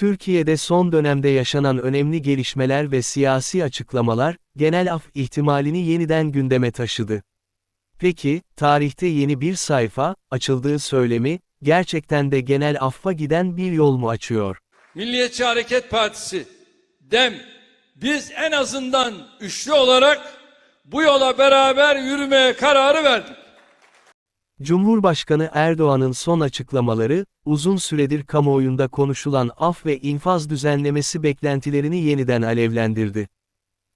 Türkiye'de son dönemde yaşanan önemli gelişmeler ve siyasi açıklamalar, genel af ihtimalini yeniden gündeme taşıdı. Peki, tarihte yeni bir sayfa, açıldığı söylemi, gerçekten de genel affa giden bir yol mu açıyor? Milliyetçi Hareket Partisi, DEM, biz en azından üçlü olarak bu yola beraber yürümeye kararı verdik. Cumhurbaşkanı Erdoğan'ın son açıklamaları, uzun süredir kamuoyunda konuşulan af ve infaz düzenlemesi beklentilerini yeniden alevlendirdi.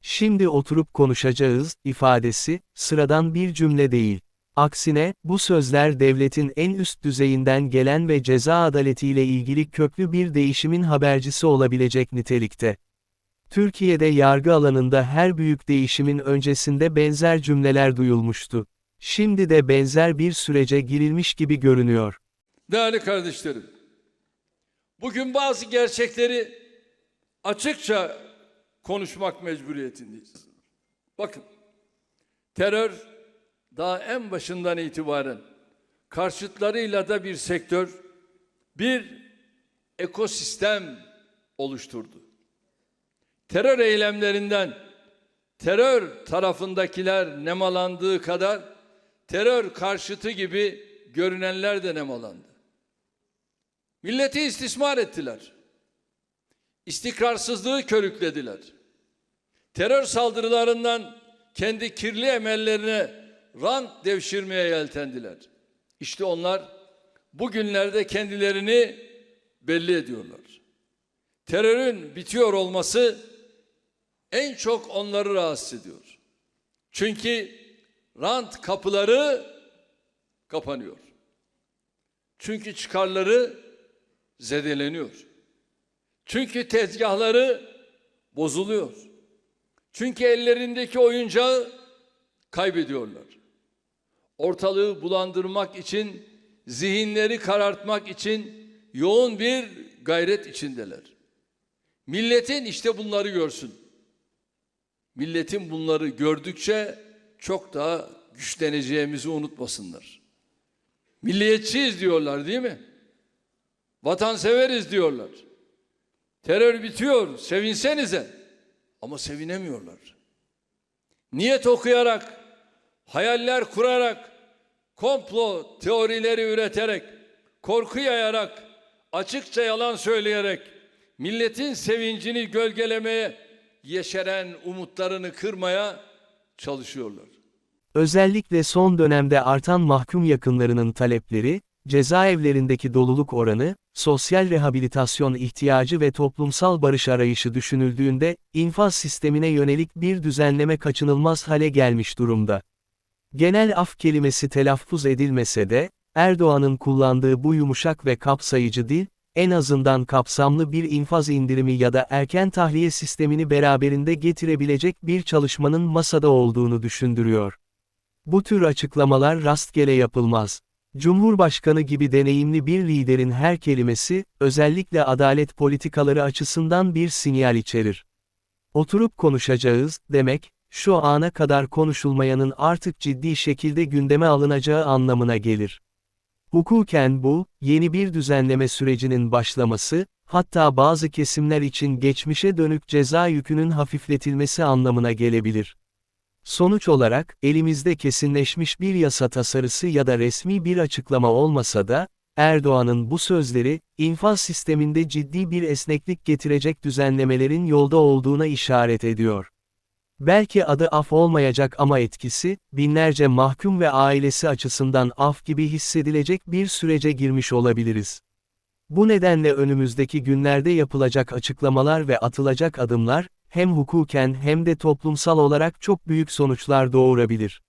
Şimdi oturup konuşacağız, ifadesi, sıradan bir cümle değil. Aksine, bu sözler devletin en üst düzeyinden gelen ve ceza adaletiyle ilgili köklü bir değişimin habercisi olabilecek nitelikte. Türkiye'de yargı alanında her büyük değişimin öncesinde benzer cümleler duyulmuştu. Şimdi de benzer bir sürece girilmiş gibi görünüyor. Değerli kardeşlerim, bugün bazı gerçekleri açıkça konuşmak mecburiyetindeyiz. Bakın, terör daha en başından itibaren karşıtlarıyla da bir sektör, bir ekosistem oluşturdu. Terör eylemlerinden terör tarafındakiler nemalandığı kadar terör karşıtı gibi görünenler de nemalandı. Milleti istismar ettiler. İstikrarsızlığı körüklediler. Terör saldırılarından kendi kirli emellerine rant devşirmeye yeltendiler. İşte onlar bugünlerde kendilerini belli ediyorlar. Terörün bitiyor olması en çok onları rahatsız ediyor. Çünkü rant kapıları kapanıyor. Çünkü çıkarları zedeleniyor. Çünkü tezgahları bozuluyor. Çünkü ellerindeki oyuncağı kaybediyorlar. Ortalığı bulandırmak için, zihinleri karartmak için yoğun bir gayret içindeler. Milletin işte bunları görsün. Milletin bunları gördükçe çok daha güçleneceğimizi unutmasınlar. Milliyetçiyiz diyorlar değil mi? Vatanseveriz diyorlar. Terör bitiyor, sevinsenize. Ama sevinemiyorlar. Niyet okuyarak, hayaller kurarak, komplo teorileri üreterek, korku yayarak, açıkça yalan söyleyerek, milletin sevincini gölgelemeye, yeşeren umutlarını kırmaya çalışıyorlar. Özellikle son dönemde artan mahkum yakınlarının talepleri, cezaevlerindeki doluluk oranı, sosyal rehabilitasyon ihtiyacı ve toplumsal barış arayışı düşünüldüğünde, infaz sistemine yönelik bir düzenleme kaçınılmaz hale gelmiş durumda. Genel af kelimesi telaffuz edilmese de, Erdoğan'ın kullandığı bu yumuşak ve kapsayıcı dil, en azından kapsamlı bir infaz indirimi ya da erken tahliye sistemini beraberinde getirebilecek bir çalışmanın masada olduğunu düşündürüyor. Bu tür açıklamalar rastgele yapılmaz. Cumhurbaşkanı gibi deneyimli bir liderin her kelimesi, özellikle adalet politikaları açısından bir sinyal içerir. Oturup konuşacağız, demek, şu ana kadar konuşulmayanın artık ciddi şekilde gündeme alınacağı anlamına gelir. Hukuken bu, yeni bir düzenleme sürecinin başlaması, hatta bazı kesimler için geçmişe dönük ceza yükünün hafifletilmesi anlamına gelebilir. Sonuç olarak, elimizde kesinleşmiş bir yasa tasarısı ya da resmi bir açıklama olmasa da, Erdoğan'ın bu sözleri, infaz sisteminde ciddi bir esneklik getirecek düzenlemelerin yolda olduğuna işaret ediyor. Belki adı af olmayacak ama etkisi, binlerce mahkum ve ailesi açısından af gibi hissedilecek bir sürece girmiş olabiliriz. Bu nedenle önümüzdeki günlerde yapılacak açıklamalar ve atılacak adımlar, hem hukuken hem de toplumsal olarak çok büyük sonuçlar doğurabilir.